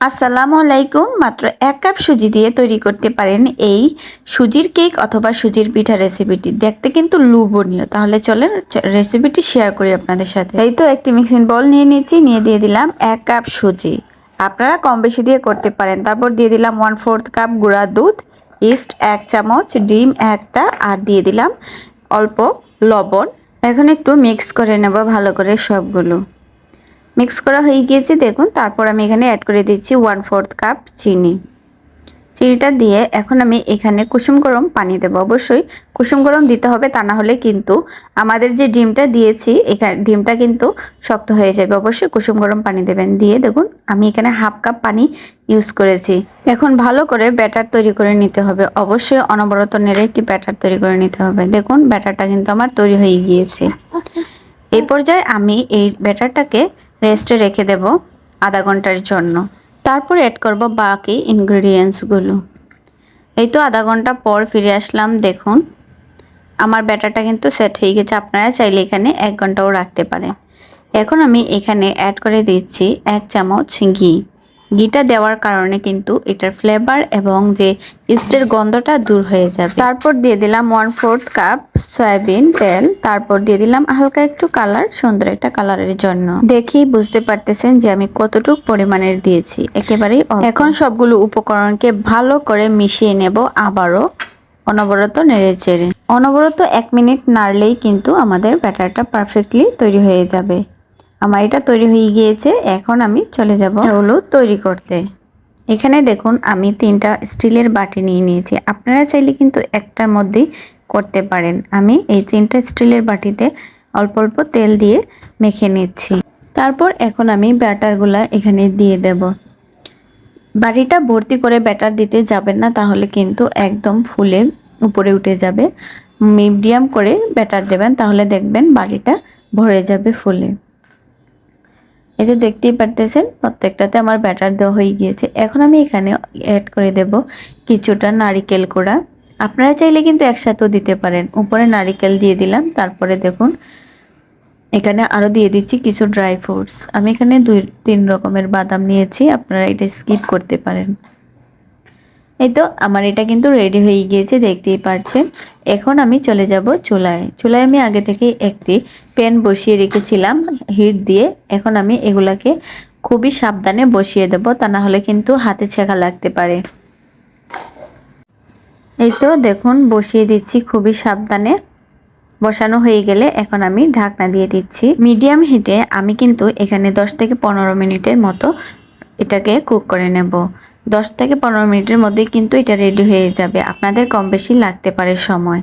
আসসালামু আলাইকুম। মাত্র এক কাপ সুজি দিয়ে তৈরি করতে পারেন এই সুজির কেক অথবা সুজির পিঠা রেসিপিটি। দেখতে কিন্তু লোভনীয়। তাহলে চলেন রেসিপিটি শেয়ার করি আপনাদের সাথে। এই তো একটি মিক্সিং বল নিয়ে নিয়েছি, নিয়ে দিয়ে দিলাম এক কাপ সুজি। আপনারা কম বেশি দিয়ে করতে পারেন। তারপর দিয়ে দিলাম ওয়ান ফোর্থ কাপ গুঁড়া দুধ ইস্ট এক চামচ, ডিম একটা, আর দিয়ে দিলাম অল্প লবণ। এখন একটু মিক্স করে নেব ভালো করে সবগুলো। মিক্স করা হয়ে গিয়েছে, দেখুন। তারপর আমি এখানে অ্যাড করে দিচ্ছি ওয়ান ফোর্থ কাপ চিনি। চিনিটা দিয়ে এখন আমি এখানে কুসুম গরম পানি দেবো অবশ্যই। কুসুম গরম দিতে হবে, তা না হলে কিন্তু আমাদের যে ডিমটা দিয়েছি, এখানে ডিমটা কিন্তু শক্ত হয়ে যাবে। অবশ্যই কুসুম গরম পানি দেবেন। দিয়ে দেখুন, আমি এখানে হাফ কাপ পানি ইউজ করেছি। এখন ভালো করে ব্যাটার তৈরি করে নিতে হবে। অবশ্যই অনবরত নেড়ে একটি ব্যাটার তৈরি করে নিতে হবে। দেখুন ব্যাটারটা কিন্তু আমার তৈরি হয়ে গিয়েছে। এই পর্যায়ে আমি এই ব্যাটারটাকে রেস্টে রেখে দেব আধা ঘণ্টার জন্য। তারপর অ্যাড করব বাকি ইনগ্রিডিয়েন্টসগুলো এই তো আধা ঘণ্টা পর ফিরে আসলাম, দেখুন। আমার ব্যাটারটা কিন্তু সেট হয়ে গেছে। আপনারা চাইলে এখানে এক ঘন্টাও রাখতে পারেন। এখন আমি এখানে অ্যাড করে দিচ্ছি এক চামচ ঘি। ঘিটা দেওয়ার কারণে কিন্তু এটার ফ্লেভার এবং যে ইস্টের গন্ধটা দূর হয়ে যাবে। তারপর দিয়ে দিলাম ওয়ান ফোর্থ কাপ সয়াবিন তেল। তারপর দিয়ে দিলাম হালকা একটু কালার সুন্দর একটা কালারের জন্য। দেখেই বুঝতে পারতেছেন যে আমি কতটুকু পরিমাণের দিয়েছি। একেবারেই এখন সবগুলো উপকরণকে ভালো করে মিশিয়ে নেব আবারও। অনবরত নেড়ে চেড়ে। অনবরত এক মিনিট নাড়লেই কিন্তু আমাদের ব্যাটারটা পারফেক্টলি তৈরি হয়ে যাবে। আমার এটা তৈরি হয়ে গিয়েছে এখন আমি চলে যাব। হলো তৈরি করতে। এখানে দেখুন আমি তিনটা স্টিলের বাটি নিয়ে নিয়েছি। আপনারা চাইলে কিন্তু একটার মধ্যেই করতে পারেন। আমি এই তিনটা স্টিলের বাটিতে অল্প অল্প তেল দিয়ে মেখে নিচ্ছি। তারপর এখন আমি ব্যাটারগুলা এখানে দিয়ে দেব। বাড়িটা ভর্তি করে ব্যাটার দিতে যাবেন না তাহলে কিন্তু একদম ফুলে উপরে উঠে যাবে। মিডিয়াম করে ব্যাটার দেবেন তাহলে দেখবেন বাড়িটা ভরে যাবে ফুলে। এই যে দেখতেই পারতেছেন, প্রত্যেকটাতে আমার ব্যাটার দেওয়া হয়ে গিয়েছে। এখন আমি এখানে অ্যাড করে দেব কিছুটা নারিকেল কোড়া। আপনারা চাইলে কিন্তু একসাথেও দিতে পারেন। উপরে নারিকেল দিয়ে দিলাম, তারপরে দেখুন, এখানে আরও দিয়ে দিচ্ছি কিছু ড্রাই ফ্রুটস আমি এখানে দুই তিন রকমের বাদাম নিয়েছি, আপনারা এটা স্কিপ করতে পারেন। এই তো আমার এটা কিন্তু রেডি হয়ে গিয়েছে, দেখতেই পারছেন। এখন আমি চলে যাব চুলায়। চুলায় আমি আগে থেকে একটি প্যান বসিয়ে রেখেছিলাম হিট দিয়ে। এখন আমি এগুলাকে খুবই সাবধানে বসিয়ে দেব, তা না হলে কিন্তু হাতে ছেঁকা লাগতে পারে। এই তো দেখুন, বসিয়ে দিচ্ছি খুবই সাবধানে। বসানো হয়ে গেলে এখন আমি ঢাকনা দিয়ে দিচ্ছি। মিডিয়াম হিটে আমি কিন্তু এখানে 10 থেকে পনেরো মিনিটের মতো এটাকে কুক করে নেব। 10 থেকে পনেরো মিনিটের মধ্যে কিন্তু এটা রেডি হয়ে যাবে। আপনাদের কম বেশি লাগতে পারে সময়।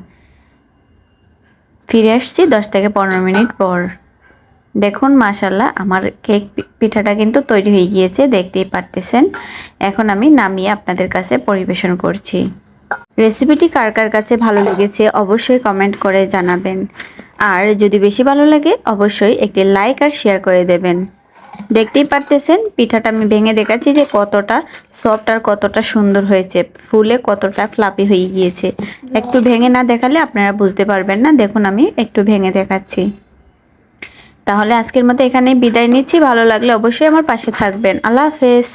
ফিরে আসছি 10 থেকে পনেরো মিনিট পর। দেখুন মাশাল্লাহ আমার কেক পিঠাটা কিন্তু তৈরি হয়ে গিয়েছে, দেখতেই পারতেছেন। এখন আমি নামিয়ে আপনাদের কাছে পরিবেশন করছি। রেসিপিটি কার কার কাছে ভালো লেগেছে অবশ্যই কমেন্ট করে জানাবেন। আর যদি বেশি ভালো লাগে, অবশ্যই একটি লাইক আর শেয়ার করে দেবেন। দেখতেই পারতেছেন, পিঠাটা আমি ভেঙে দেখাচ্ছি যে কতটা সফট আর কতটা সুন্দর হয়েছে। ফুলে কতটা ফ্লাপি হয়ে গিয়েছে। একটু ভেঙে না দেখালে আপনারা বুঝতে পারবেন না। দেখুন, আমি একটু ভেঙে দেখাচ্ছি। তাহলে আজকের মতো এখানে বিদায় নিচ্ছি। ভালো লাগলে অবশ্যই আমার পাশে থাকবেন। আল্লাহ হাফেজ।